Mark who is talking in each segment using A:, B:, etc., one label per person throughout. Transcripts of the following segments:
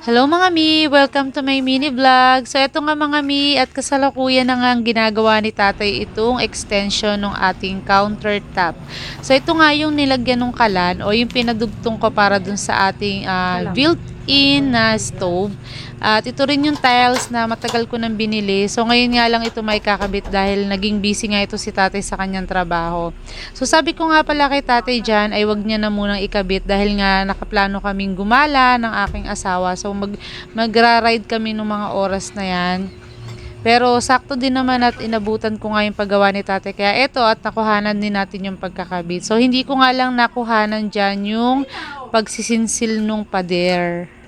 A: Hello mga mi! Welcome to my mini vlog. So ito nga mga mi at kasalukuyan na nga ang ginagawa ni tatay itong extension ng ating countertop. So ito nga yung nilagyan ng kalan o yung pinadugtong ko para dun sa ating ah, built-in na stove. At ito rin yung tiles na matagal ko nang binili. So ngayon nga lang ito may kakabit dahil naging busy nga ito si tatay sa kanyang trabaho. So sabi ko nga pala kay tatay dyan ay wag niya na munang ikabit dahil nga nakaplano kaming gumala ng aking asawa. So mag, magra-ride kami ng mga oras na yan. Pero sakto din naman at inabutan ko nga yung paggawa ni tatay. Kaya eto at nakuhanan din natin yung pagkakabit. So hindi ko nga lang nakuhanan dyan yung pagsisinsil nung pader.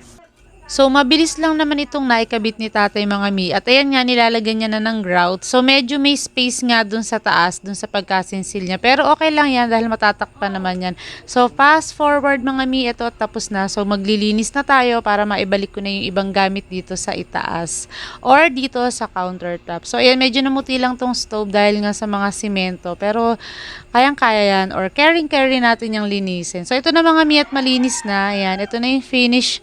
A: So, mabilis lang naman itong naikabit ni tatay mga mi. At ayan nga, nilalagyan niya na ng grout. So, medyo may space nga dun sa taas, dun sa pagkasinsil niya. Pero okay lang yan dahil matatakpan naman yan. So, fast forward mga mi, ito tapos na. So, maglilinis na tayo para maibalik ko na yung ibang gamit dito sa itaas. Or dito sa countertop. So, ayan, medyo namuti lang tong stove dahil nga sa mga simento. Pero, kayang-kaya yan. Or caring-carry natin yung linisin. So, ito na mga mi at malinis na. Ayan, ito na yung finish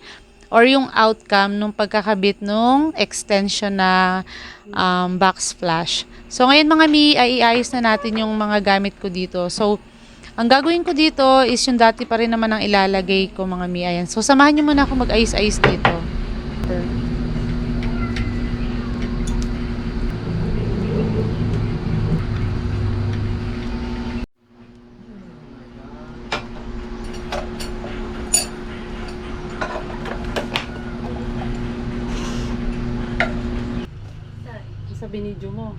A: or yung outcome nung pagkakabit nung extension na um, box flash. So ngayon mga mi, ay iayos na natin yung mga gamit ko dito. So ang gagawin ko dito is yung dati pa rin naman ang ilalagay ko mga mi. Ayan. So samahan nyo muna ako mag-ayos-ayos dito.
B: Sa binidyo mo.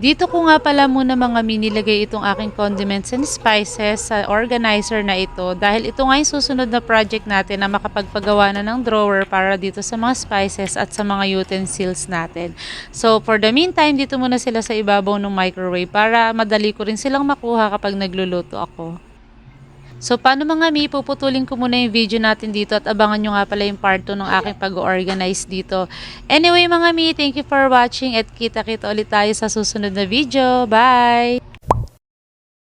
A: Dito ko nga pala muna mga mi nilagay itong aking condiments and spices sa organizer na ito dahil ito nga yung susunod na project natin na makapagpagawa na ng drawer para dito sa mga spices at sa mga utensils natin. So for the meantime, dito muna sila sa ibabaw ng microwave para madali ko rin silang makuha kapag nagluluto ako. So, paano mga mi, puputulin ko muna yung video natin dito at abangan nyo nga pala yung part 2 ng aking pag-organize dito. Anyway mga mi, thank you for watching at kita-kita ulit tayo sa susunod na video. Bye!